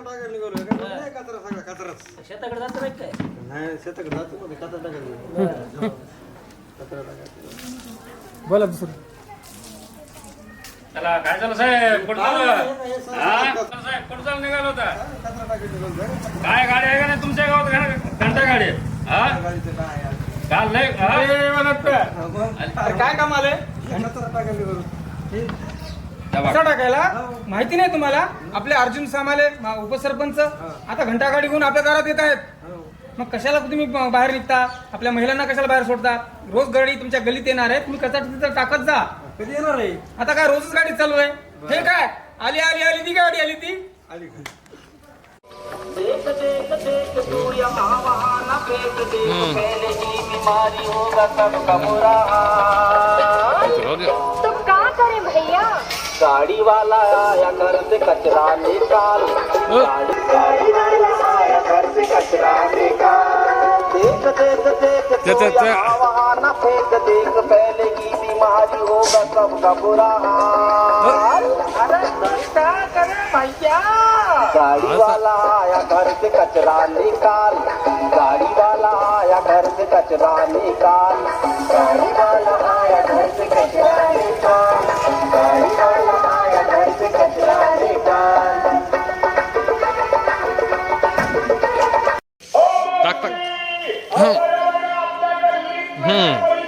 टाकायला निघालोय का? नाही, कचरा सगळा कचराच शेताकडे जातं नाही काय नाही शेताकडे जातो मध्ये कचरा टाकायला निघालो. बरं. कचरा टाकायला बोला दुसरं चला काय झालं साहेब कुठं झालं हे हा कचरा साहेब कुठं चालू निघालं होता टाकायला निघालो. काय गाडी आहे का नाही तुमच्या गावात घंटा- घंटा गाडी हा गाडीचं काय आहे? काल नाही हा? हा. अरे काय काम कचरा टाकायला निघालो. बघा. कसा टाकायला? माहिती नाही तुम्हाला? आपले अर्जुन सामाले मा- उपसरपंच आता घंटा गाडी घेऊन आपल्या दारात येत आहेत. हो. मग कशाला तुम्ही बाहेर निघता? आपल्या महिलांना कशाला बाहेर सोडता? रोज गाडी तुमच्या गलीत येणार आहे तुम्ही कचरा तिथं टाकत जा. कधी येणार आहे? आता काय रोजच गाडी चालू आहे? हे काय? आली आली आली ती गाडी आली ती. आली. देख देख देख देख पहले ही बीमारी होगा सबका बुरा गाड़ी वाला आया घर से कचरा निकाल। गाड़ी वाला आया घर से कचरा निकाल। देख देख देख तू न फेंक देख पहले की बीमारी होगा सबका बुरा अरे क्या करें भैया। गाड़ी वाला आया घर से कचरा निकाल। गाड़ी वाला आया घर से कचरा निकाल। गाड़ी Так, так. Хм. Хм.